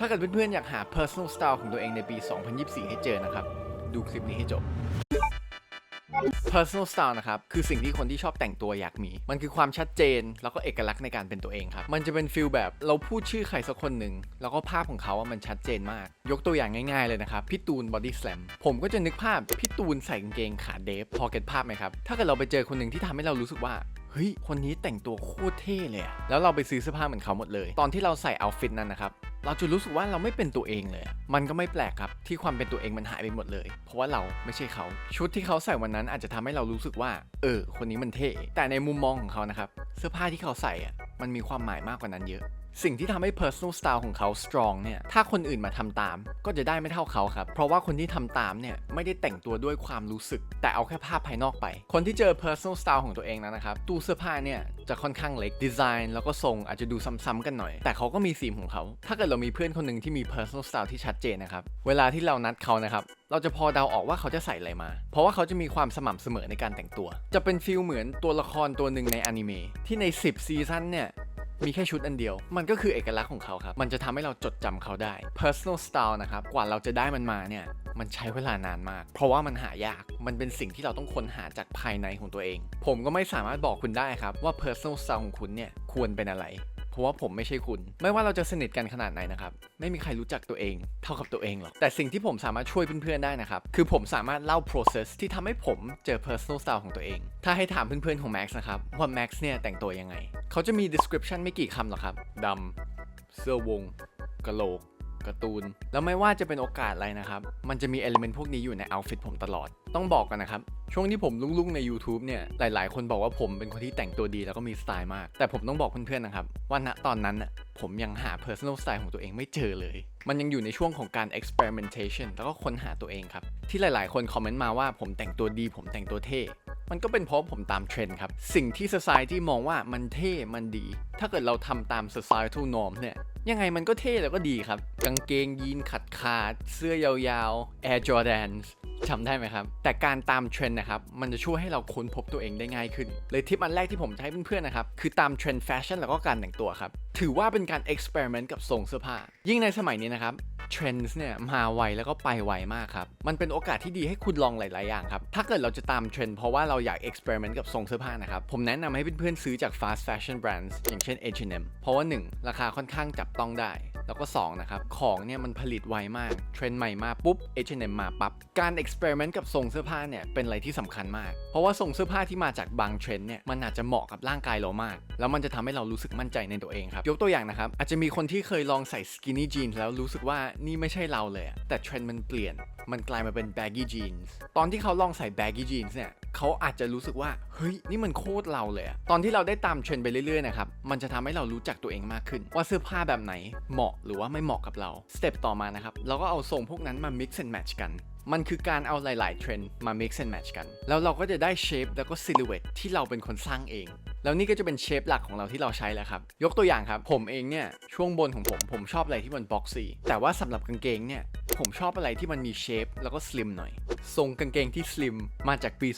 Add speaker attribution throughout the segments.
Speaker 1: ถ้าเกิดเพื่อนๆอยากหา personal style ของตัวเองในปี 2024 ให้เจอนะครับ ดูคลิปนี้ให้จบ personal style นะครับ คือสิ่งที่คนที่ชอบแต่งตัวอยากมี มันคือความชัดเจน แล้วก็เอกลักษณ์ในการเป็นตัวเองครับ มันจะเป็นฟิลแบบเราพูดชื่อใครสักคนหนึ่ง แล้วก็ภาพของเขาอะมันชัดเจนมาก ยกตัวอย่างง่ายๆเลยนะครับ พี่ตูน body slam ผมก็จะนึกภาพ พี่ตูนใส่กางเกงขาเดฟ พอเก็ตภาพไหมครับ ถ้าเกิดเราไปเจอคนหนึ่งที่ทำให้เรารู้สึกว่าเฮ้ย คนนี้แต่งตัวโคตรเท่เลย แล้วเราไปซื้อเสื้อผ้าเหมือนเขาหมดเลย ตอนที่เราใส่เอาฟิตนั้นนะครับ เราจะรู้สึกว่าเราไม่เป็นตัวเองเลย มันก็ไม่แปลกครับที่ความเป็นตัวเองมันหายไปหมดเลย เพราะว่าเราไม่ใช่เขา ชุดที่เขาใส่วันนั้นอาจจะทำให้เรารู้สึกว่า เออ คนนี้มันเท่ แต่ในมุมมองของเขานะครับ เสื้อผ้าที่เขาใส่อะ มันมีความหมายมากกว่านั้นเยอะ สิ่งที่ทำให้ personal style ของเขา strong เนี่ย ถ้าคนอื่นมาทำตาม ก็จะได้ไม่เท่าเขาครับ เพราะว่าคนที่ทำตามเนี่ย ไม่ได้แต่งตัวด้วยความรู้สึก แต่เอาแค่ภาพภายนอกไป คนที่เจอ personal style ของตัวเองแล้วนะครับ ตู้เสื้อผ้าเนี่ย จะค่อนข้างเล็ก ดีไซน์แล้วก็ทรงอาจจะดูซ้ำๆกันหน่อย แต่เขาก็มีธีมของเขา ถ้าเกิดเรามีเพื่อนคนหนึ่งที่มี personal style ที่ชัดเจนนะครับ เวลาที่เรานัดเขานะครับ เราจะพอเดาออกว่าเขาจะใส่อะไรมา เพราะว่าเขาจะมีความสม่ำเสมอในการแต่งตัว จะเป็นฟิลเหมือนตัวละครตัวหนึ่งในอนิเมะที่ใน 10 ซีซั่นเนี่ย มีแค่ชุดอันเดียว มันก็คือเอกลักษณ์ของเขาครับ มันจะทำให้เราจดจำเขาได้ personal style นะครับ กว่าเราจะได้มันมาเนี่ย มันใช้เวลานานมาก เพราะว่ามันหายากมันเป็นสิ่งที่เราต้องค้นหาจากภายในของตัวเอง ผมก็ไม่สามารถบอกคุณได้ครับว่า personal style ของคุณเนี่ยควรเป็นอะไรเพราะว่าผมไม่ใช่คุณ ไม่ว่าเราจะสนิทกันขนาดไหนนะครับ ไม่มีใครรู้จักตัวเอง เท่ากับตัวเองหรอก แต่สิ่งที่ผมสามารถช่วยเพื่อนๆได้นะครับ คือผมสามารถเล่า process ที่ทำให้ผมเจอ personal style ของตัวเอง ถ้าให้ถามเพื่อนๆของ Max นะครับ ว่า Max เนี่ยแต่งตัวยังไง เขาจะมี description ไม่กี่คำหรอกครับดำเสื้อวงกะโหลก การ์ตูน แล้วไม่ว่าจะเป็นโอกาสอะไรนะครับ มันจะมีเอลิเมนต์พวกนี้อยู่ในเอาฟิตผมตลอด ต้องบอกกันนะครับ ช่วงที่ผมลุ่งๆใน YouTube เนี่ย หลายๆ คนบอกว่าผมเป็นคนที่แต่งตัวดีแล้วก็มีสไตล์มาก แต่ผมต้องบอกเพื่อนๆนะครับ ว่าณตอนนั้นน่ะผมยังหา personal style ของตัวเองไม่เจอเลย มันยังอยู่ในช่วงของการ experimentation แล้วก็ค้นหาตัวเองครับ ที่หลายๆ คนคอมเมนต์มาว่าผมแต่งตัวดี ผมแต่งตัวเท่ มันก็เป็นเพราะผมตามเทรนด์ครับ สิ่งที่ society มองว่ามันเท่ มันดี ถ้าเกิดเราทำตาม societal norm เนี่ย ยังไงมันก็เท่แล้วก็ดีครับ กางเกงยีนขัดขาด เสื้อยาวๆ Air Jordans จำได้ไหมครับ แต่การตามเทรนด์นะครับ มันจะช่วยให้เราค้นพบตัวเองได้ง่ายขึ้น เลยทิปอันแรกที่ผมจะให้เพื่อนๆนะครับ คือตามเทรนด์แฟชั่นแล้วก็การแต่งตัวครับ ถือว่าเป็นการเอ็กซ์เพร์เมนต์กับทรงเสื้อผ้า ยิ่งในสมัยนี้นะครับเทรนด์เนี่ยมาไวแล้วก็ไปไวมากครับ มันเป็นโอกาสที่ดีให้คุณลองหลาย ๆ อย่างครับ ถ้าเกิดเราจะตามเทรนด์เพราะว่าเราอยากเอ็กซ์เพร์เมนต์กับทรงเสื้อผ้านะครับ ผมแนะนำให้เพื่อนๆซื้อจาก fast fashion brands อย่างเช่น H&M เพราะว่า 1 ราคาค่อนข้างจับต้องได้ แล้วก็ 2 นะครับ ของเนี่ยมันผลิตไวมาก เทรนด์ใหม่มาปุ๊บ H&M มาปั๊บ การเอ็กซ์เพร์เมนต์กับทรงเสื้อผ้าเนี่ยเป็นอะไรที่สำคัญมาก เพราะว่าทรงเสื้อผ้าที่มาจากบางเทรนด์เนี่ยมันอาจจะเหมาะกับร่างกายเรามาก แล้วมันจะทำให้เรารู้สึกมั่นใจในตัวเองครับ ยกตัวอย่างนะครับ อาจจะมีคนที่เคยลองใส่ skinny jeans แล้วรู้สึกว่านี่ไม่ใช่เราเลย แต่เทรนด์มันเปลี่ยน มันกลายมาเป็น baggy jeans ตอนที่เขาลองใส่ baggy jeans เนี่ยเขาอาจจะรู้สึกว่าเฮ้ยนี่มันโคตรเราเลยตอนที่เราได้ตามเทรนด์ไปเรื่อยๆนะครับมันจะทำให้เรารู้จักตัวเองมากขึ้น ว่าเสื้อผ้าแบบไหนเหมาะหรือว่าไม่เหมาะกับเราสเต็ปต่อมานะครับเราก็เอาทรงพวกนั้นมา mix and match กัน มันคือการเอาหลาย ๆ เทรนด์มา mix and match กัน แล้วเราก็จะได้เชฟแล้วก็ silhouette ที่เราเป็นคนสร้างเองแล้วนี่ก็จะเป็นเชฟหลักของเราที่เราใช้แล้วครับ ยกตัวอย่างครับ ผมเองเนี่ย ช่วงบนของผม ผมชอบอะไรที่มันบ็อกซี่แต่ว่าสำหรับกางเกงเนี่ย ผมชอบอะไรที่มันมีเชฟแล้วก็สลิมหน่อย ทรงกางเกงที่สลิมมาจากปี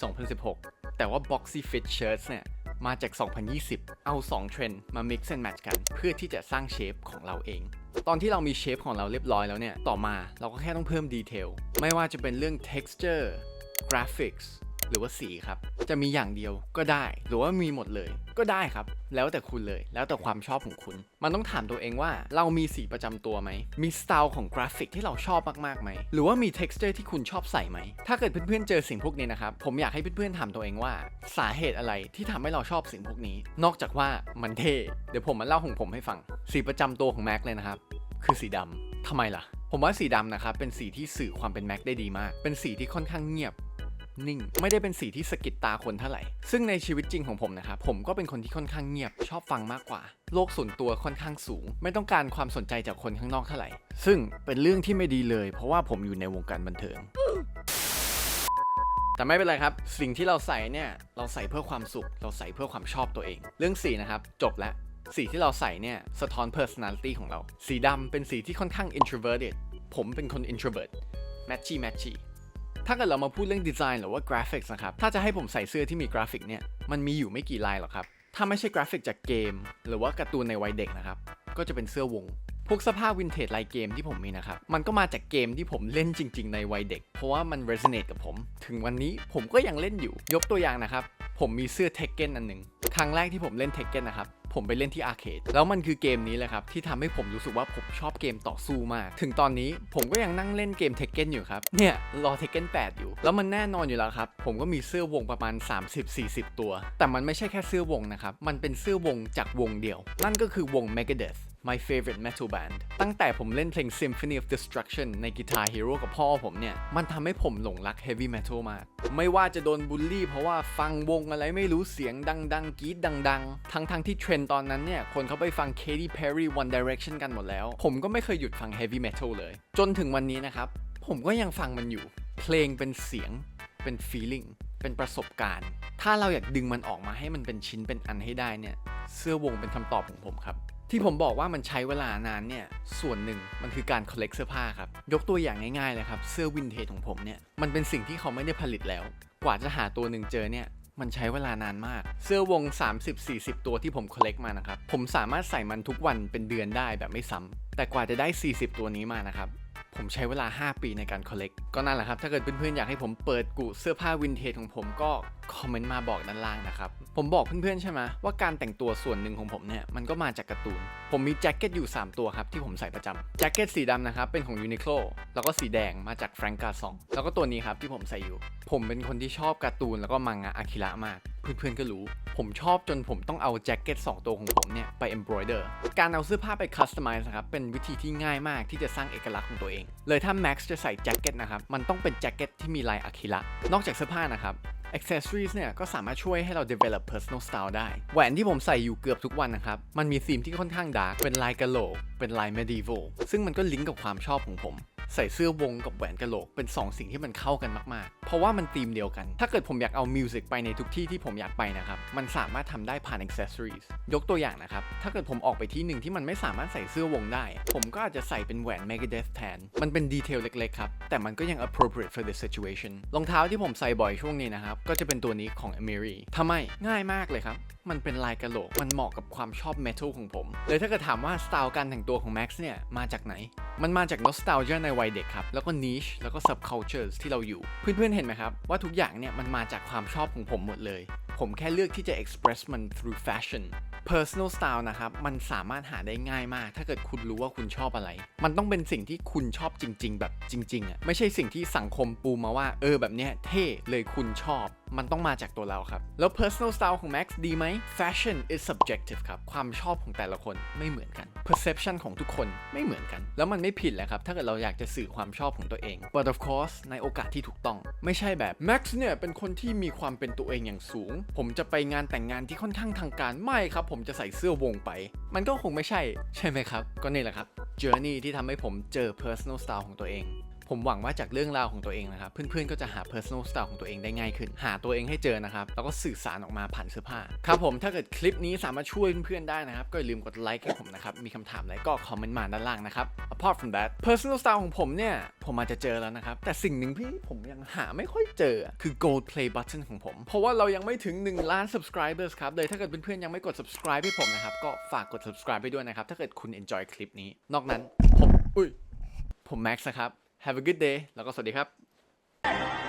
Speaker 1: 2016 แต่ว่า boxy fit shirts เนี่ย มาจาก 2020 เอา 2 เทรนด์มา mix and match กัน เพื่อที่จะสร้างเชฟของเราเอง ตอนที่เรามีเชฟของเราเรียบร้อยแล้วเนี่ย ต่อมาเราก็แค่ต้องเพิ่มดีเทล ไม่ว่าจะเป็นเรื่อง texture graphics หรือว่าสีครับ จะมีอย่างเดียวก็ได้ หรือว่ามีหมดเลย ก็ได้ครับ แล้วแต่คุณเลย แล้วแต่ความชอบของคุณ มันต้องถามตัวเองว่าเรามีสีประจำตัวไหม มีสไตล์ของกราฟิกที่เราชอบมากๆไหม หรือว่ามี texture ที่คุณชอบใส่ไหม ถ้าเกิดเพื่อนๆเจอสิ่งพวกนี้นะครับ ผมอยากให้เพื่อนๆถามตัวเองว่า สาเหตุอะไรที่ทำให้เราชอบสิ่งพวกนี้ นอกจากว่ามันเท่ เดี๋ยวผมมาเล่าของผมให้ฟัง สีประจำตัวของแม็กเลยนะครับ คือสีดำทำไมล่ะผมว่าสีดำนะครับเป็นสีที่สื่อความเป็นแม็กได้ดีมาก เป็นสีที่ค่อนข้างเงียบ นิ่ง ไม่ได้เป็นสีที่สะกิดตาคนเท่าไหร่ ซึ่งในชีวิตจริงของผมนะครับผมก็เป็นคนที่ค่อนข้างเงียบชอบฟังมากกว่า โลกส่วนตัวค่อนข้างสูง ไม่ต้องการความสนใจจากคนข้างนอกเท่าไหร่ ซึ่งเป็นเรื่องที่ไม่ดีเลย เพราะว่าผมอยู่ในวงการบันเทิงแต่ไม่เป็นไรครับ สิ่งที่เราใส่เนี่ย เราใส่เพื่อความสุข เราใส่เพื่อความชอบตัวเอง เรื่องสีนะครับ จบแล้ว สีที่เราใส่เนี่ย สะท้อน personality ของเรา สีดำเป็นสีที่ค่อนข้าง introverted ผมเป็นคน introvert matchy matchy ถ้าเกิดเรามาพูดเรื่องดีไซน์หรือว่ากราฟิกนะครับ ถ้าจะให้ผมใส่เสื้อที่มีกราฟิกเนี่ย มันมีอยู่ไม่กี่ลายหรอกครับ ถ้าไม่ใช่กราฟิกจากเกม หรือว่าการ์ตูนในวัยเด็กนะครับ ก็จะเป็นเสื้อวง พวกเสื้อผ้าวินเทจลายเกมที่ผมมีนะครับ มันก็มาจากเกมที่ผมเล่นจริง ๆ ในวัยเด็ก เพราะว่ามัน resonate กับผม ถึงวันนี้ผมก็ยังเล่นอยู่ ยกตัวอย่างนะครับ ผมมีเสื้อเท k เก้นอันหนึ่ง ครั้งแรกที่ผมเล่นเท k เก้นนะครับ ผมไปเล่นที่อาร์เคดแล้วมันคือเกมนี้แหละครับ ที่ทำให้ผมรู้สึกว่าผมชอบเกมต่อสู้มาก ถึงตอนนี้ผมก็ยังนั่งเล่นเกมเทคเก้นอยู่ครับ เนี่ยรอเทคเก้น8 อยู่ แล้วมันแน่นอนอยู่แล้วครับ ผมก็มีเสื้อวงประมาณ 30-40 ตัว แต่มันไม่ใช่แค่เสื้อวงนะครับมันเป็นเสื้อวงจากวงเดียว นั่นก็คือวง Megadeth my favorite metal band ตั้งแต่ผมเล่นเพลง Symphony of Destruction ใน Guitar Hero กับพ่อผมเนี่ย มันทำให้ผมหลงรัก heavy metal มาก ไม่ว่าจะโดนบูลลี่เพราะว่าฟังวงอะไรไม่รู้เสียงดังๆกรีดดัง ๆ ทั้งๆที่เทรนด์ตอนนั้นเนี่ย คนเขาไปฟัง Katy Perry One Direction กันหมดแล้ว ผมก็ไม่เคยหยุดฟัง heavy metal เลย จนถึงวันนี้นะครับ ผมก็ยังฟังมันอยู่ เพลงเป็นเสียง เป็น feeling เป็นประสบการณ์ ถ้าเราอยากดึงมันออกมาให้มันเป็นชิ้นเป็นอันให้ได้เนี่ย เสื้อวงเป็นคำตอบของผมครับ ที่ผมบอกว่ามันใช้เวลานานเนี่ย ส่วนหนึ่งมันคือการคอลเลกเสื้อผ้าครับ ยกตัวอย่างง่ายๆเลยครับ เสื้อวินเทจของผมเนี่ย มันเป็นสิ่งที่เขาไม่ได้ผลิตแล้ว กว่าจะหาตัวหนึ่งเจอเนี่ย มันใช้เวลานานมาก เสื้อวง 30-40 ตัวที่ผมคอลเลกมานะครับ ผมสามารถใส่มันทุกวันเป็นเดือนได้แบบไม่ซ้ำแต่กว่าจะได้ 40 ตัวนี้มานะครับ ผมใช้เวลา 5 ปีในการคอลเลกก็นั่นแหละครับ ถ้าเกิดเพื่อนๆ อยากให้ผมเปิดกุเสื้อผ้าวินเทจของผมก็คอมเมนต์มาบอกด้านล่างนะครับ ผมบอกเพื่อนๆ ใช่ไหมว่าการแต่งตัวส่วนหนึ่งของผมเนี่ย มันก็มาจากการ์ตูน ผมมีแจ็คเก็ตอยู่ 3 ตัวครับ ที่ผมใส่ประจำแจ็คเก็ตสีดำนะครับ เป็นของ Uniqlo แล้วก็สีแดงมาจากแฟรงกาซองแล้วก็ตัวนี้ครับที่ผมใส่อยู่ ผมเป็นคนที่ชอบการ์ตูนแล้วก็มังงะอากิระมาก เพื่อนๆก็รู้ ผมชอบจนผมต้องเอาแจ็คเก็ต2 ตัวของผมเนี่ย ไป embroider การเอาเสื้อผ้าไป customize นะครับ เป็นวิธีที่ง่ายมากที่จะสร้างเอกลักษณ์ของตัวเอง เลยถ้า Max จะใส่แจ็คเก็ตนะครับ มันต้องเป็นแจ็คเก็ตที่มีลายอากิระนอกจากเสื้อผ้านะครับ accessories เนี่ยก็สามารถช่วยให้เรา develop personal style ได้ แหวนที่ผมใส่อยู่เกือบทุกวันนะครับ มันมีธีมที่ค่อนข้างดาร์กเป็นลายกะโหลก เป็นลาย medieval ซึ่งมันก็ลิงก์กับความชอบของผม ใส่เสื้อวงกับแหวนกะโหลก เป็น 2 สิ่งที่มันเข้ากันมากๆ เพราะว่ามันธีมเดียวกัน ถ้าเกิดผมอยากเอามิวสิกไปในทุกที่ที่ผมอยากไปนะครับ มันสามารถทำได้ผ่าน accessories ยกตัวอย่างนะครับ ถ้าเกิดผมออกไปที่หนึ่งที่มันไม่สามารถใส่เสื้อวงได้ ผมก็อาจจะใส่เป็นแหวน Megadeth แทน มันเป็นดีเทลเล็กๆครับ แต่มันก็ยัง appropriate for the situation รองเท้าที่ผมใส่บ่อยช่วงนี้นะครับ ก็จะเป็นตัวนี้ของ Amiri ทำไมง่ายมากเลยครับ มันเป็นลายกะโหลก มันเหมาะกับความชอบเมทัลของผม เลยถ้าเกิดถามว่าสไตล์การแต่งตัวของ Max เนี่ยมาจากไหน มันมาจาก nostalgia ในวัยเด็กครับ แล้วก็ niche แล้วก็ subcultures ที่เราอยู่ เพื่อนๆเห็นไหมครับ ว่าทุกอย่างเนี่ยมันมาจากความชอบของผมหมดเลย ผมแค่เลือกที่จะ express มัน through fashion personal style นะครับ มันสามารถหาได้ง่ายมาก ถ้าเกิดคุณรู้ว่าคุณชอบอะไร มันต้องเป็นสิ่งที่คุณชอบจริง ๆ แบบจริง ๆอะไม่ใช่สิ่งที่สังคมปูมาว่า เออแบบเนี้ยเท่เลยคุณชอบ มันต้องมาจากตัวเราครับ แล้ว personal style ของ Max ดีไหม fashion is subjective ครับ ความชอบของแต่ละคนไม่เหมือนกัน perception ของทุกคนไม่เหมือนกัน แล้วมันไม่ผิดแหละครับ ถ้าเกิดเราอยากจะสื่อความชอบของตัวเอง but of course ในโอกาสที่ถูกต้อง ไม่ใช่แบบ Max เนี่ยเป็นคนที่มีความเป็นตัวเองอย่างสูงผมจะไปงานแต่งงานที่ค่อนข้างทางการไม่ครับ ผมจะใส่เสื้อวงไป มันก็คงไม่ใช่ ใช่ไหมครับ ก็นี่แหละครับ journey ที่ทำให้ผมเจอ personal style ของตัวเอง ผมหวังว่าจากเรื่องราวของตัวเองนะครับ เพื่อนๆก็จะหา personal style ของตัวเองได้ง่ายขึ้น หาตัวเองให้เจอนะครับ แล้วก็สื่อสารออกมาผ่านเสื้อผ้า ครับผมถ้าเกิดคลิปนี้สามารถช่วยเพื่อนๆได้นะครับ ก็อย่าลืมกดไลค์ให้ผมนะครับ มีคำถามอะไรก็คอมเมนต์มาด้านล่างนะครับ apart from that personal style ของผมเนี่ย ผมอาจจะเจอแล้วนะครับ แต่สิ่งหนึ่งที่ผมยังหาไม่ค่อยเจอ คือ gold play button ของผม เพราะว่าเรายังไม่ถึง1ล้าน subscribers ครับ เลยถ้าเกิดเพื่อนๆยังไม่กด subscribe ให้ผมนะครับ ก็ฝากกด subscribe ไปด้วยนะครับ ถ้าเกิดคุณ enjoy คลิปนี้ นอกนั้นผม อุ้ย ผมแม็กซ์ครับ Have a good day แล้วก็สวัสดีครับ